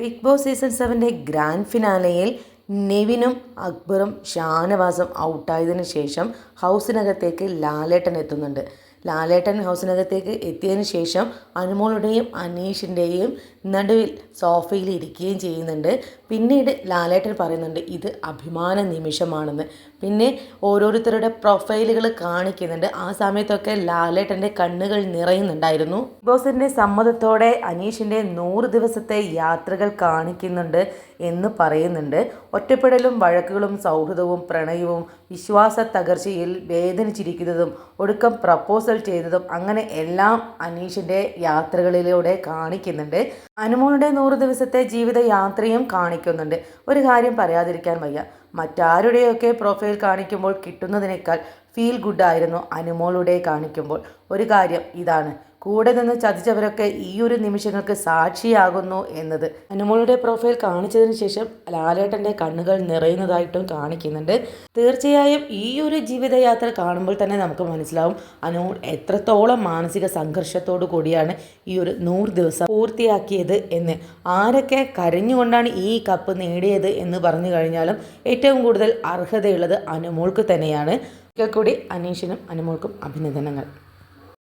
Big Boss season സെവന്റെ grand ഫിനാലയിൽ നെവിനും അക്ബറും ഷാനവാസും ഔട്ടായതിനു ശേഷം ഹൗസിനകത്തേക്ക് ലാലേട്ടൻ എത്തുന്നുണ്ട്. ലാലേട്ടൻ ഹൗസിനകത്തേക്ക് എത്തിയതിനു ശേഷം അനുമോളുടെയും അനീഷിന്റെയും നടുവിൽ സോഫയിൽ ഇരിക്കുകയും ചെയ്യുന്നുണ്ട്. പിന്നീട് ലാലേട്ടൻ പറയുന്നുണ്ട് ഇത് അഭിമാന നിമിഷമാണെന്ന്. പിന്നെ ഓരോരുത്തരുടെ പ്രൊഫൈലുകൾ കാണിക്കുന്നുണ്ട്. ആ സമയത്തൊക്കെ ലാലേട്ടന്റെ കണ്ണുകൾ നിറയുന്നുണ്ടായിരുന്നു. ബോസിന്റെ സമ്മതത്തോടെ അനീഷിന്റെ നൂറ് ദിവസത്തെ യാത്രകൾ കാണിക്കുന്നുണ്ട് എന്ന് പറയുന്നുണ്ട്. ഒറ്റപ്പെടലും വഴക്കുകളും സൗഹൃദവും പ്രണയവും വിശ്വാസ തകർച്ചയിൽ വേദനിച്ചിരിക്കുന്നതും ഒടുക്കം പ്രപ്പോസൽ ചെയ്തതും അങ്ങനെ എല്ലാം അനീഷിന്റെ യാത്രകളിലൂടെ കാണിക്കുന്നുണ്ട്. അനുമോളുടെ നൂറ് ദിവസത്തെ ജീവിത യാത്രയും കാണിക്കുന്നുണ്ട്. ഒരു കാര്യം പറയാതിരിക്കാൻ വയ്യ. മറ്റാരുടെയൊക്കെ പ്രൊഫൈൽ കാണിക്കുമ്പോൾ കിട്ടുന്നതിനേക്കാൾ ഫീൽ ഗുഡായിരുന്നു അനുമോളുടെ കാണിക്കുമ്പോൾ. ഒരു കാര്യം ഇതാണ്. കൂടെ നിന്ന് ചതിച്ചവരൊക്കെ ഈ ഒരു നിമിഷങ്ങൾക്ക് സാക്ഷിയാകുന്നു എന്നത്. അനുമോളുടെ പ്രൊഫൈൽ കാണിച്ചതിന് ശേഷം ലാലേട്ടന്റെ കണ്ണുകൾ നിറയുന്നതായിട്ടും കാണിക്കുന്നുണ്ട്. തീർച്ചയായും ഈ ഒരു ജീവിതയാത്ര കാണുമ്പോൾ തന്നെ നമുക്ക് മനസ്സിലാവും അനുമോൾ എത്രത്തോളം മാനസിക സംഘർഷത്തോടു കൂടിയാണ് ഈ ഒരു നൂറ് ദിവസം പൂർത്തിയാക്കിയത് എന്ന്. ആരൊക്കെ കരഞ്ഞുകൊണ്ടാണ് ഈ കപ്പ് നേടിയത് എന്ന് പറഞ്ഞു കഴിഞ്ഞാലും ഏറ്റവും കൂടുതൽ അർഹതയുള്ളത് അനുമോൾക്ക് തന്നെയാണ്. ഒരിക്കൽ കൂടി അനീഷിനും അനുമോൾക്കും അഭിനന്ദനങ്ങൾ.